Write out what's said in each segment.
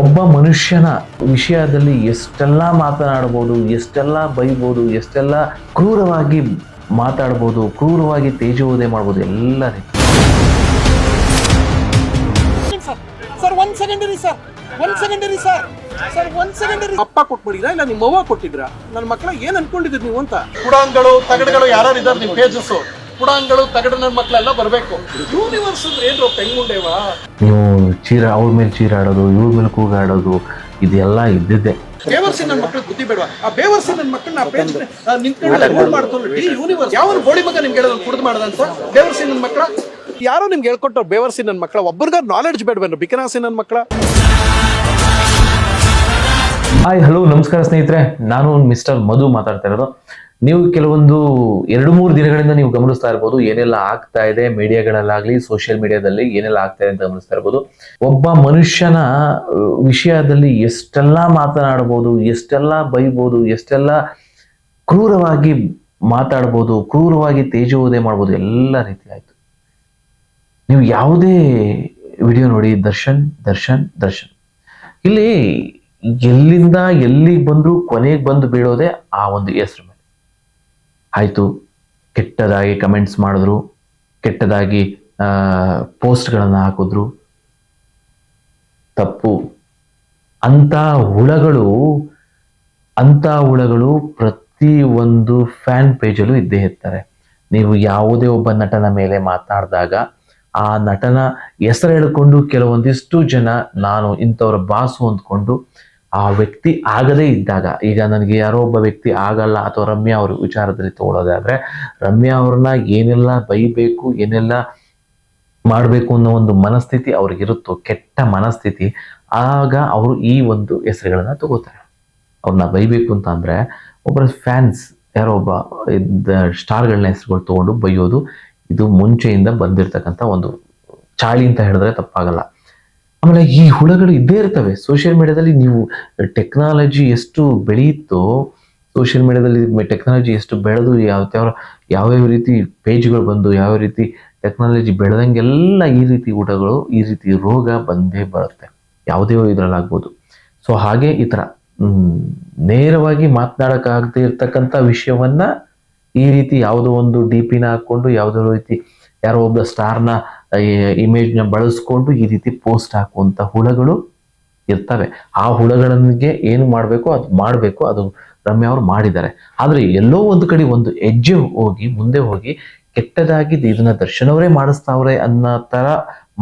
ಒಬ್ಬ ಮನುಷ್ಯನ ವಿಷಯದಲ್ಲಿ ಎಷ್ಟೆಲ್ಲ ಮಾತನಾಡ್ಬೋದು ಎಷ್ಟೆಲ್ಲ ಬೈಬೋದು ಎಷ್ಟೆಲ್ಲ ಕ್ರೂರವಾಗಿ ಮಾತಾಡ್ಬೋದು ಕ್ರೂರವಾಗಿ ತೇಜೋವಧೆ ಮಾಡ್ಬೋದು ಎಲ್ಲ ರೀತಿ. ಸರ್ ಸರ್ ಒಂದ್ ಸೆಕೆಂಡ್ ಸರ್. ಒಂದ್ ಸೆಕೆಂಡ್ ಇರಿ ಸರ್. ಸರ್ ಒಂದ್ ಸೆಕೆಂಡ್ ಇರಿ ಅಪ್ಪ ಕೊಟ್ಬಿಡಿದ್ರ? ಇಲ್ಲ ನಿಮ್ಮ ಅವ್ವ ಕೊಟ್ಟಿದ್ರಾ? ನನ್ನ ಮಕ್ಕಳ ಏನ್ ಅನ್ಕೊಂಡಿದ್ರಿ ನೀವು ಅಂತ? ಕುಡಾನ್ಗಳು ತಗಡುಗಳು ಯಾರು ಇದಾರೆ ನಿಮ್ಮ ಪೇಜಸ್ ಪುಡಾಂಗಳು ತಗಡು ನನ್ನ ಮಕ್ಕಳೆಲ್ಲ ಬರಬೇಕು. ಯೂನಿವರ್ಸ್ ಅಂದ್ರೆ ಏನ್ರೋ ಪೆಂಗುಂಡೇವಾ ನೀವು ಚೀರ ಅವ್ರ ಮೇಲೆ ಚೀರಾಡೋದು ಇವ್ರ ಮೇಲೆ ಕೂಗಾಡೋದು ಇದೆಲ್ಲ ಇದ್ದಿದ್ದೆ. ಬೇವರ್ಸಿ ನನ್ನ ಮಕ್ಕಳು ಬುದ್ಧಿ ಬೇಡವಾ? ಆ ಬೇವರ್ಸಿ ನನ್ನ ಮಕ್ಕಳನ್ನ ಆ ನಿಂತ್ಕೊಂಡು ಮಾಡ್ಕೊಂಡು ಈ ಯೂನಿವರ್ಸ್ ಯಾವ ಗೋಳಿ ಮಗ ನಿಮ್ಗೆ ಹೇಳೋದು ಕುಡ್ದು ಮಾಡದಂತ? ಬೇವರ್ಸಿ ನನ್ನ ಮಕ್ಕಳ? ಯಾರೋ ನಿಮ್ಗೆ ಹೇಳ್ಕೊಟ್ಟು ಬೇವರ್ಸಿ ನನ್ನ ಮಕ್ಕಳ ಒಬ್ಬರಿಗ ನಾಲೆಡ್ಜ್ ಬೇಡವೇನು ಬಿಕನಾಸಿ ನನ್ನ ಮಕ್ಕಳ. ಹಾಯ್ ಹಲೋ ನಮಸ್ಕಾರ ಸ್ನೇಹಿತರೆ. ನಾನು ಮಿಸ್ಟರ್ ಮಧು ಮಾತಾಡ್ತಾ ಇರೋದು. ನೀವು ಕೆಲವೊಂದು ಎರಡು ಮೂರು ದಿನಗಳಿಂದ ನೀವು ಗಮನಿಸ್ತಾ ಇರ್ಬೋದು, ಏನೆಲ್ಲ ಆಗ್ತಾ ಇದೆ ಮೀಡಿಯಾಗಳಲ್ಲಾಗ್ಲಿ ಸೋಷಿಯಲ್ ಮೀಡಿಯಾದಲ್ಲಿ ಏನೆಲ್ಲ ಆಗ್ತಾ ಇದೆ ಅಂತ ಗಮನಿಸ್ತಾ ಇರ್ಬೋದು. ಒಬ್ಬ ಮನುಷ್ಯನ ವಿಷಯದಲ್ಲಿ ಎಷ್ಟೆಲ್ಲ ಮಾತನಾಡಬಹುದು ಎಷ್ಟೆಲ್ಲ ಬೈಬೋದು, ಎಷ್ಟೆಲ್ಲ ಕ್ರೂರವಾಗಿ ಮಾತಾಡ್ಬೋದು, ಕ್ರೂರವಾಗಿ ತೇಜೋದೇ ಮಾಡ್ಬೋದು, ಎಲ್ಲ ರೀತಿ ಆಯ್ತು. ನೀವು ಯಾವುದೇ ವಿಡಿಯೋ ನೋಡಿ, ದರ್ಶನ್ ದರ್ಶನ್ ದರ್ಶನ್. ಇಲ್ಲಿ ಎಲ್ಲಿಂದ ಎಲ್ಲಿಗೆ ಬಂದ್ರು, ಕೊನೆಗೆ ಬಂದು ಬೀಳೋದೇ ಆ ಒಂದು ಹೆಸರು ಆಯ್ತು, ಕೆಟ್ಟದಾಗಿ ಕಮೆಂಟ್ಸ್ ಮಾಡಿದ್ರು, ಕೆಟ್ಟದಾಗಿ ಪೋಸ್ಟ್ಗಳನ್ನು ಹಾಕಿದ್ರು. ತಪ್ಪು. ಅಂತ ಹುಳಗಳು ಅಂತ ಹುಳಗಳು ಪ್ರತಿ ಒಂದು ಫ್ಯಾನ್ ಪೇಜಲ್ಲೂ ಇದ್ದೇ ಇರ್ತಾರೆ ನೀವು ಯಾವುದೇ ಒಬ್ಬ ನಟನ ಮೇಲೆ ಮಾತನಾಡಿದಾಗ ಆ ನಟನ ಹೆಸರು ಹೇಳಿಕೊಂಡು ಕೆಲವೊಂದಿಷ್ಟು ಜನ, ನಾನು ಇಂಥವ್ರ ಬಾಸು ಅಂದ್ಕೊಂಡು ಆ ವ್ಯಕ್ತಿ ಆಗದೇ ಇದ್ದಾಗ, ಈಗ ನನಗೆ ಯಾರೋ ಒಬ್ಬ ವ್ಯಕ್ತಿ ಆಗಲ್ಲ ಅಥವಾ ರಮ್ಯಾ ಅವ್ರ ವಿಚಾರದಲ್ಲಿ ತಗೊಳ್ಳೋದಾದ್ರೆ ರಮ್ಯಾ ಅವ್ರನ್ನ ಏನೆಲ್ಲ ಬೈಬೇಕು, ಏನೆಲ್ಲ ಮಾಡಬೇಕು ಅನ್ನೋ ಒಂದು ಮನಸ್ಥಿತಿ ಅವ್ರಿಗಿರುತ್ತೋ, ಕೆಟ್ಟ ಮನಸ್ಥಿತಿ, ಆಗ ಅವರು ಈ ಒಂದು ಹೆಸರುಗಳನ್ನ ತಗೋತಾರೆ. ಅವ್ರನ್ನ ಬೈಬೇಕು ಅಂತ ಅಂದ್ರೆ, ಒಬ್ಬರ ಫ್ಯಾನ್ಸ್ ಯಾರೋ ಒಬ್ಬ ಇದ್ದ ಸ್ಟಾರ್ಗಳನ್ನ ಹೆಸರುಗಳು ತಗೊಂಡು ಬೈಯೋದು, ಇದು ಮುಂಚೆಯಿಂದ ಬಂದಿರತಕ್ಕಂಥ ಒಂದು ಚಾಳಿ ಅಂತ ಹೇಳಿದ್ರೆ ತಪ್ಪಾಗಲ್ಲ. ಆಮೇಲೆ ಈ ಹುಳಗಳು ಇದ್ದೇ ಇರ್ತವೆ. ಸೋಷಿಯಲ್ ಮೀಡಿಯಾದಲ್ಲಿ ನೀವು ಟೆಕ್ನಾಲಜಿ ಎಷ್ಟು ಬೆಳೆಯುತ್ತೋ ಸೋಷಿಯಲ್ ಮೀಡಿಯಾದಲ್ಲಿ ಟೆಕ್ನಾಲಜಿ ಎಷ್ಟು ಬೆಳೆದು ಯಾವ ಯಾವ ಯಾವ್ಯಾವ ರೀತಿ ಪೇಜ್ಗಳು ಬಂದು, ಯಾವ ರೀತಿ ಟೆಕ್ನಾಲಜಿ ಬೆಳೆದಂಗೆಲ್ಲ ಈ ರೀತಿ ಊಟಗಳು, ಈ ರೀತಿ ರೋಗ ಬಂದೇ ಬರುತ್ತೆ. ಯಾವುದೇ ಇದರಲ್ಲಾಗ್ಬೋದು. ಸೊ ಹಾಗೆ ಈ ಥರ ನೇರವಾಗಿ ಮಾತನಾಡೋಕ್ಕಾಗದೇ ಇರ್ತಕ್ಕಂಥ ವಿಷಯವನ್ನು ಈ ರೀತಿ ಯಾವುದೋ ಒಂದು ಡಿ ಪಿನ ಹಾಕ್ಕೊಂಡು, ಯಾವುದೋ ರೀತಿ ಯಾರೋ ಒಬ್ಬ ಸ್ಟಾರ್ನ ಇಮೇಜ್ನ ಬಳಸ್ಕೊಂಡು ಈ ರೀತಿ ಪೋಸ್ಟ್ ಹಾಕುವಂಥ ಹುಳಗಳು ಇರ್ತವೆ. ಆ ಹುಳಗಳಿಗೆ ಏನು ಮಾಡಬೇಕು, ಅದು ಮಾಡಬೇಕು, ಅದು ರಮ್ಯ ಅವರು ಮಾಡಿದ್ದಾರೆ. ಆದರೆ ಎಲ್ಲೋ ಒಂದು ಕಡೆ ಒಂದು ಹೆಜ್ಜೆ ಹೋಗಿ, ಮುಂದೆ ಹೋಗಿ ಕೆಟ್ಟದಾಗಿ ಇದನ್ನ ದರ್ಶನವರೇ ಮಾಡಿಸ್ತಾವ್ರೆ ಅನ್ನೋ ಥರ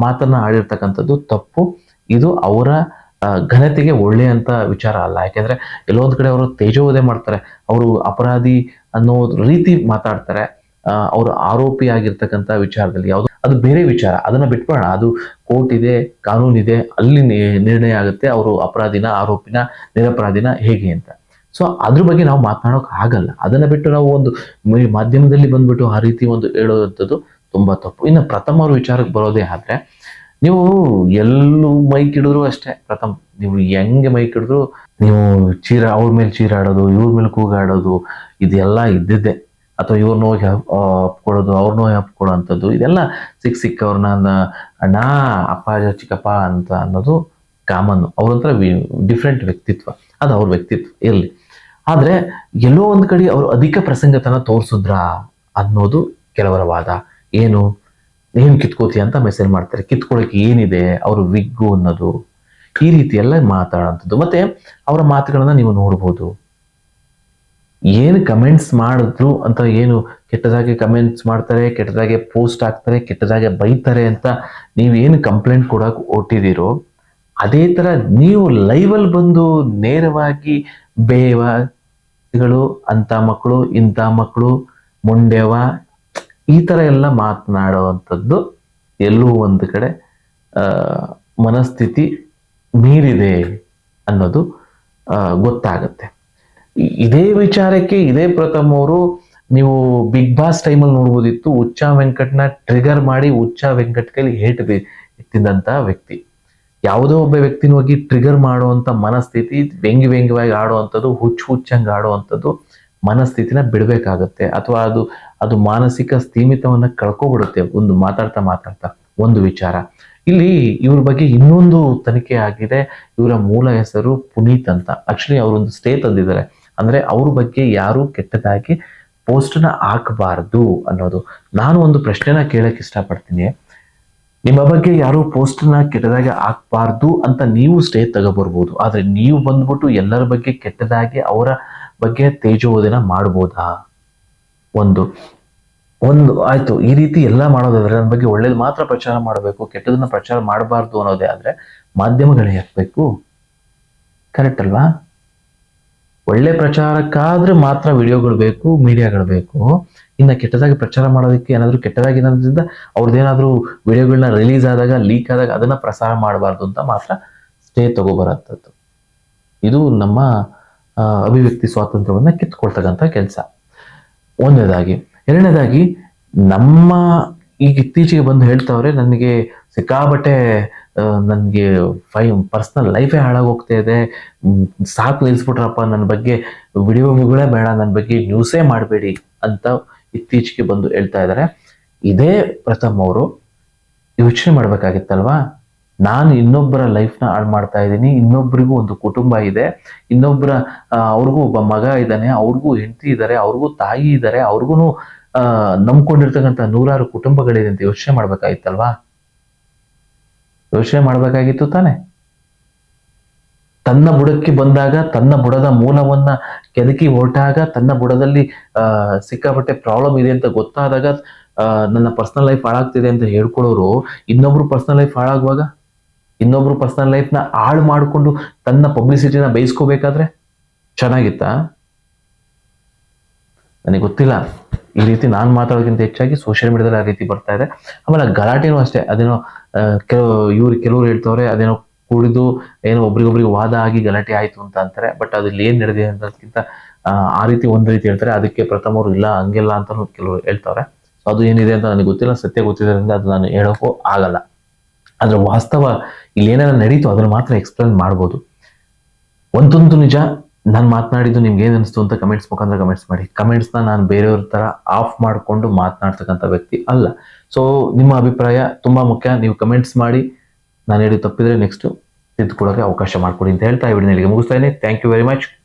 ಮಾತನ್ನ ಆಡಿರ್ತಕ್ಕಂಥದ್ದು ತಪ್ಪು. ಇದು ಅವರ ಘನತೆಗೆ ಒಳ್ಳೆಯಂತ ವಿಚಾರ ಅಲ್ಲ. ಯಾಕೆಂದ್ರೆ ಎಲ್ಲೋ ಒಂದು ಕಡೆ ಅವರು ತೇಜೋವಧೆ ಮಾಡ್ತಾರೆ. ಅವರು ಅಪರಾಧಿ ಅನ್ನೋ ರೀತಿ ಮಾತಾಡ್ತಾರೆ. ಅವರು ಆರೋಪಿ ಆಗಿರ್ತಕ್ಕಂಥ ವಿಚಾರದಲ್ಲಿ ಯಾವುದು ಅದು ಬೇರೆ ವಿಚಾರ. ಅದನ್ನ ಬಿಟ್ಬಿಡೋಣ. ಅದು ಕೋರ್ಟ್ ಇದೆ ಕಾನೂನಿದೆ ಅಲ್ಲಿ ನಿರ್ಣಯ ಆಗುತ್ತೆ ಅವರು ಅಪರಾಧಿನ, ಆರೋಪಿನ ನಿರಪರಾಧಿನ ಹೇಗೆ ಅಂತ. ಸೊ ಅದ್ರ ಬಗ್ಗೆ ನಾವು ಮಾತನಾಡೋಕೆ ಆಗಲ್ಲ. ಅದನ್ನ ಬಿಟ್ಟು ನಾವು ಒಂದು ಮಾಧ್ಯಮದಲ್ಲಿ ಬಂದ್ಬಿಟ್ಟು ಆ ರೀತಿ ಒಂದು ಹೇಳುವಂಥದ್ದು ತುಂಬಾ ತಪ್ಪು. ಇನ್ನು ಪ್ರಥಮ ಅವ್ರ ವಿಚಾರಕ್ಕೆ ಬರೋದೇ ಆದ್ರೆ, ನೀವು ಎಲ್ಲೂ ಮೈಕ್ ಹಿಡಿದ್ರು ಅಷ್ಟೇ. ಪ್ರಥಮ್, ನೀವು ಹೆಂಗೆ ಮೈಕ್ ಹಿಡಿದ್ರು ನೀವು ಚೀರ ಅವ್ರ ಮೇಲೆ ಚೀರಾಡೋದು, ಇವ್ರ ಮೇಲೆ ಕೂಗಾಡೋದು, ಇದೆಲ್ಲ ಇದ್ದಿದ್ದೆ. ಅಥವಾ ಇವ್ರ ನೋವಿಗೆ ಅಪ್ಕೊಳ್ಳೋದು ಅವ್ರ ನೋವಿಗೆ ಅಪ್ಕೊಳ್ಳೋ ಅಂಥದ್ದು, ಇದೆಲ್ಲ ಸಿಕ್ಕ ಸಿಕ್ಕವ್ರನ್ನ ನ- ಅಣ್ಣ, ಅಪ್ಪ ಚಿಕ್ಕಪ್ಪ ಅಂತ ಅನ್ನೋದು ಕಾಮನ್ ಅವ್ರಂತರ ಡಿಫ್ರೆಂಟ್ ವ್ಯಕ್ತಿತ್ವ. ಅದು ಅವ್ರ ವ್ಯಕ್ತಿತ್ವ, ಇರಲಿ. ಆದರೆ, ಎಲ್ಲೋ ಒಂದು ಕಡೆ ಅವರು ಅಧಿಕ ಪ್ರಸಂಗತನ ತೋರಿಸಿದ್ರಾ ಅನ್ನೋದು ಕೆಲವರ ವಾದ. ಏನು? ಏನು ಕಿತ್ಕೋತಿ ಅಂತ ಮೆಸೇಜ್ ಮಾಡ್ತಾರೆ. ಕಿತ್ಕೊಳ್ಳೋಕೆ ಏನಿದೆ? ಅವರು ವಿಗ್ಗು ಅನ್ನೋದು. ಈ ರೀತಿ ಎಲ್ಲ ಮಾತಾಡೋಂಥದ್ದು. ಮತ್ತೆ, ಅವರ ಮಾತುಗಳನ್ನ ನೀವು ನೋಡ್ಬೋದು. ಏನು ಕಮೆಂಟ್ಸ್ ಮಾಡಿದ್ರು ಅಂತ ಏನು ಕೆಟ್ಟದಾಗಿ ಕಮೆಂಟ್ಸ್ ಮಾಡ್ತಾರೆ, ಕೆಟ್ಟದಾಗೆ ಪೋಸ್ಟ್ ಹಾಕ್ತಾರೆ, ಕೆಟ್ಟದಾಗೆ ಬೈತಾರೆ ಅಂತ ನೀವೇನು ಕಂಪ್ಲೇಂಟ್ ಕೊಡೋಕೆ ಹೊಟ್ಟಿದ್ದೀರೋ ಅದೇ ಥರ ನೀವು ಲೈವಲ್ಲಿ ಬಂದು ನೇರವಾಗಿ ಬೇವಗಳು ಅಂತ ಮಕ್ಕಳು, ಇಂಥ ಮಕ್ಕಳು ಮುಂಡೆವ ಈ ಥರ ಎಲ್ಲ ಮಾತನಾಡುವಂಥದ್ದು ಎಲ್ಲೂ ಒಂದು ಕಡೆ ಮನಸ್ಥಿತಿ ಮೀರಿದೆ ಅನ್ನೋದು ಗೊತ್ತಾಗತ್ತೆ. ಇದೇ ವಿಚಾರಕ್ಕೆ ಇದೇ ಪ್ರಥಮ್ ಅವರು ನೀವು ಬಿಗ್ ಬಾಸ್ ಟೈಮಲ್ಲಿ ನೋಡ್ಬೋದಿತ್ತು. ಉಚ್ಚ ವೆಂಕಟ್ನ ಟ್ರಿಗರ್ ಮಾಡಿ ಉಚ್ಚ ವೆಂಕಟ್ ಕೈಲಿ ಹೇಟ್ ಎತ್ತಿದಂತ ವ್ಯಕ್ತಿ. ಯಾವುದೋ ಒಬ್ಬ ವ್ಯಕ್ತಿನ ಹೋಗಿ ಟ್ರಿಗರ್ ಮಾಡುವಂತ ಮನಸ್ಥಿತಿ, ವ್ಯಂಗ್ಯ ವ್ಯಂಗ್ಯವಾಗಿ ಆಡುವಂಥದ್ದು, ಹುಚ್ಚು ಹುಚ್ಚಂಗೆ ಆಡುವಂಥದ್ದು ಮನಸ್ಥಿತಿನ ಬಿಡಬೇಕಾಗತ್ತೆ. ಅಥವಾ ಅದು ಅದು ಮಾನಸಿಕ ಸ್ಥೀಮಿತವನ್ನ ಕಳ್ಕೊಬಿಡುತ್ತೆ. ಒಂದು ಮಾತಾಡ್ತಾ ಮಾತಾಡ್ತಾ ಒಂದು ವಿಚಾರ. ಇಲ್ಲಿ ಇವ್ರ ಬಗ್ಗೆ ಇನ್ನೊಂದು ತನಿಖೆ ಆಗಿದೆ. ಇವರ ಮೂಲ ಹೆಸರು ಪುನೀತ್ ಅಂತ. ಆಕ್ಚುಲಿ ಅವರೊಂದು ಸ್ಟೇ ತಂದಿದ್ದಾರೆ. ಅಂದ್ರೆ ಅವ್ರ ಬಗ್ಗೆ ಯಾರು ಕೆಟ್ಟದಾಗಿ ಪೋಸ್ಟ್ನ ಹಾಕಬಾರ್ದು ಅನ್ನೋದು. ನಾನು ಒಂದು ಪ್ರಶ್ನೆನ ಕೇಳಕ್ ಇಷ್ಟಪಡ್ತೀನಿ. ನಿಮ್ಮ ಬಗ್ಗೆ ಯಾರು ಪೋಸ್ಟ್ನ ಕೆಟ್ಟದಾಗಿ ಹಾಕ್ಬಾರ್ದು ಅಂತ ನೀವು ಸ್ಟೇ ತಗೋಬರ್ಬೋದು. ಆದ್ರೆ ನೀವು ಬಂದ್ಬಿಟ್ಟು ಎಲ್ಲರ ಬಗ್ಗೆ ಕೆಟ್ಟದಾಗಿ ಅವರ ಬಗ್ಗೆ ತೇಜೋದನ ಮಾಡ್ಬೋದಾ? ಒಂದು. ಒಂದು, ಆಯ್ತು. ಈ ರೀತಿ ಎಲ್ಲ ಮಾಡೋದಾದ್ರೆ ನನ್ನ ಬಗ್ಗೆ ಒಳ್ಳೇದು ಮಾತ್ರ ಪ್ರಚಾರ ಮಾಡಬೇಕು, ಕೆಟ್ಟದನ್ನ ಪ್ರಚಾರ ಮಾಡಬಾರ್ದು ಅನ್ನೋದೇ ಆದ್ರೆ ಮಾಧ್ಯಮಗಳೇ ಹಾಕ್ಬೇಕು. ಕರೆಕ್ಟ್ ಅಲ್ವಾ? ಒಳ್ಳೆ ಪ್ರಚಾರಕ್ಕಾದ್ರೆ ಮಾತ್ರ ವಿಡಿಯೋಗಳು ಬೇಕು, ಮೀಡಿಯಾಗಳು ಬೇಕು. ಇನ್ನು ಕೆಟ್ಟದಾಗಿ ಪ್ರಚಾರ ಮಾಡೋದಕ್ಕೆ ಏನಾದರೂ ಕೆಟ್ಟದಾಗಿ ಏನಾದ್ರಿಂದ ಅವ್ರದ್ದೇನಾದರೂ ವಿಡಿಯೋಗಳನ್ನ ರಿಲೀಸ್ ಆದಾಗ ಲೀಕ್ ಆದಾಗ ಅದನ್ನು ಪ್ರಸಾರ ಮಾಡಬಾರ್ದು ಅಂತ ಮಾತ್ರ ಸ್ಟೇ ತಗೋಬರತ್ತದ್ದು ಇದು ನಮ್ಮ ಅಭಿವ್ಯಕ್ತಿ ಸ್ವಾತಂತ್ರ್ಯವನ್ನು ಕಿತ್ಕೊಳ್ತಕ್ಕಂಥ ಕೆಲಸ. ಒಂದನೇದಾಗಿ, ಎರಡನೇದಾಗಿ ನಮ್ಮ ಈಗ ಇತ್ತೀಚೆಗೆ ಬಂದು ಹೇಳ್ತಾವ್ರೆ, ನನಗೆ ಸಿಕ್ಕಾಬಟ್ಟೆ ನನಗೆ ಫೈ, ಪರ್ಸ್ನಲ್ ಲೈಫೇ ಹಾಳಾಗೋಗ್ತಾ ಇದೆ. ಸಾಕು ನಿಲ್ಸ್ಬಿಟ್ರಪ್ಪ ನನ್ನ ಬಗ್ಗೆ ವಿಡಿಯೋಗಳೇ ಬೇಡ ನನ್ನ ಬಗ್ಗೆ ನ್ಯೂಸೇ ಮಾಡಬೇಡಿ ಅಂತ ಇತ್ತೀಚೆಗೆ ಬಂದು ಹೇಳ್ತಾ ಇದ್ದಾರೆ ಇದೇ ಪ್ರಥಮ್ ಅವರು ಯೋಚನೆ ಮಾಡ್ಬೇಕಾಗಿತ್ತಲ್ವಾ? ನಾನು ಇನ್ನೊಬ್ಬರ ಲೈಫ್ನ ಹಾಳು ಮಾಡ್ತಾ ಇದ್ದೀನಿ ಇನ್ನೊಬ್ಬರಿಗೂ ಒಂದು ಕುಟುಂಬ ಇದೆ ಇನ್ನೊಬ್ಬರ ಅವ್ರಿಗೂ ಒಬ್ಬ ಮಗ ಇದ್ದಾನೆ, ಅವ್ರಿಗೂ ಹೆಂಡತಿ ಇದ್ದಾರೆ ಅವ್ರಿಗೂ ತಾಯಿ ಇದ್ದಾರೆ ಅವ್ರಿಗೂ ನಂಬ್ಕೊಂಡಿರ್ತಕ್ಕಂಥ ನೂರಾರು ಕುಟುಂಬಗಳಿದೆ ಅಂತ ಯೋಚನೆ ಮಾಡ್ಬೇಕಾಗಿತ್ತಲ್ವಾ? ಯೋಚನೆ ಮಾಡ್ಬೇಕಾಗಿತ್ತು ತಾನೆ. ತನ್ನ ಬುಡಕ್ಕೆ ಬಂದಾಗ ತನ್ನ ಬುಡದ ಮೂಲವನ್ನ ಕೆದಕಿ ಹೊರಟಾಗ ತನ್ನ ಬುಡದಲ್ಲಿ ಆ ಸಿಕ್ಕಾಪಟ್ಟೆ ಪ್ರಾಬ್ಲಮ್ ಇದೆ ಅಂತ ಗೊತ್ತಾದಾಗ ಆ, ನನ್ನ ಪರ್ಸನಲ್ ಲೈಫ್ ಹಾಳಾಗ್ತಿದೆ ಅಂತ ಹೇಳ್ಕೊಳ್ಳೋರು ಇನ್ನೊಬ್ರು ಪರ್ಸನಲ್ ಲೈಫ್ ಹಾಳಾಗುವಾಗ? ಇನ್ನೊಬ್ರು ಪರ್ಸನಲ್ ಲೈಫ್ನ ಹಾಳು ಮಾಡಿಕೊಂಡು ತನ್ನ ಪಬ್ಲಿಸಿಟಿನ ಬಯಸ್ಕೋಬೇಕಾದ್ರೆ? ಚೆನ್ನಾಗಿತ್ತಾ? ನನಗೆ ಗೊತ್ತಿಲ್ಲ. ಈ ರೀತಿ ನಾನು ಮಾತಾಡೋಕ್ಕಿಂತ ಹೆಚ್ಚಾಗಿ ಸೋಷಿಯಲ್ ಮೀಡಿಯಾದಲ್ಲಿ ಆ ರೀತಿ ಬರ್ತಾ ಇದೆ. ಆಮೇಲೆ ಗಲಾಟೆನೂ ಅಷ್ಟೇ ಅದೇನೋ ಕೆಲವು ಇವ್ರು ಕೆಲವರು ಹೇಳ್ತವ್ರೆ ಅದೇನೋ ಕುಡಿದು ಏನೋ ಒಬ್ರಿಗೊಬ್ರಿಗೆ ವಾದ ಆಗಿ ಗಲಾಟೆ ಆಯ್ತು ಅಂತ ಅಂತಾರೆ. ಬಟ್ ಅದ್ರಲ್ಲಿ ಏನು ನಡೆದಿದೆ ಅನ್ನೋದಕ್ಕಿಂತ ಆ, ರೀತಿ ಒಂದು ರೀತಿ ಹೇಳ್ತಾರೆ. ಅದಕ್ಕೆ ಪ್ರಥಮವ್ರು ಇಲ್ಲ ಹಂಗಿಲ್ಲ ಅಂತ ಕೆಲವರು ಹೇಳ್ತವ್ರೆ. ಸೊ ಅದು ಏನಿದೆ ಅಂತ ನನಗೆ ಗೊತ್ತಿಲ್ಲ. ಸತ್ಯ ಗೊತ್ತಿದ್ದರಿಂದ ಅದು ನಾನು ಹೇಳೋಕ್ಕೂ ಆಗಲ್ಲ. ಆದ್ರೆ ವಾಸ್ತವ ಇಲ್ಲಿ ಏನೇನೋ ನಡೀತು ಅದನ್ನ ಮಾತ್ರ ಎಕ್ಸ್ಪ್ಲೇನ್ ಮಾಡ್ಬೋದು. ಒಂದೊಂದು ನಿಜ ನಾನು ಮಾತನಾಡಿದ್ದು ನಿಮ್ಗೆ ಏನು ಅನಿಸ್ತು ಅಂತ ಕಮೆಂಟ್ಸ್ ಮುಖಾಂತರ ಕಮೆಂಟ್ಸ್ ಮಾಡಿ. ಕಮೆಂಟ್ಸ್ನ ನಾನು ಬೇರೆಯವ್ರ ತರ ಆಫ್ ಮಾಡಿಕೊಂಡು ಮಾತನಾಡ್ತಕ್ಕಂಥ ವ್ಯಕ್ತಿ ಅಲ್ಲ. ಸೊ ನಿಮ್ಮ ಅಭಿಪ್ರಾಯ ತುಂಬಾ ಮುಖ್ಯ. ನೀವು ಕಮೆಂಟ್ಸ್ ಮಾಡಿ. ನಾನು ಹೇಳಿ ತಪ್ಪಿದ್ರೆ ನೆಕ್ಸ್ಟ್ ತಿದ್ದುಕೊಳ್ಳೋಕೆ ಅವಕಾಶ ಮಾಡಿಕೊಡಿ ಅಂತ ಹೇಳ್ತಾ ಈ ಮುಗಿಸ್ತಾ ಇದ್ದೀನಿ. Thank you very much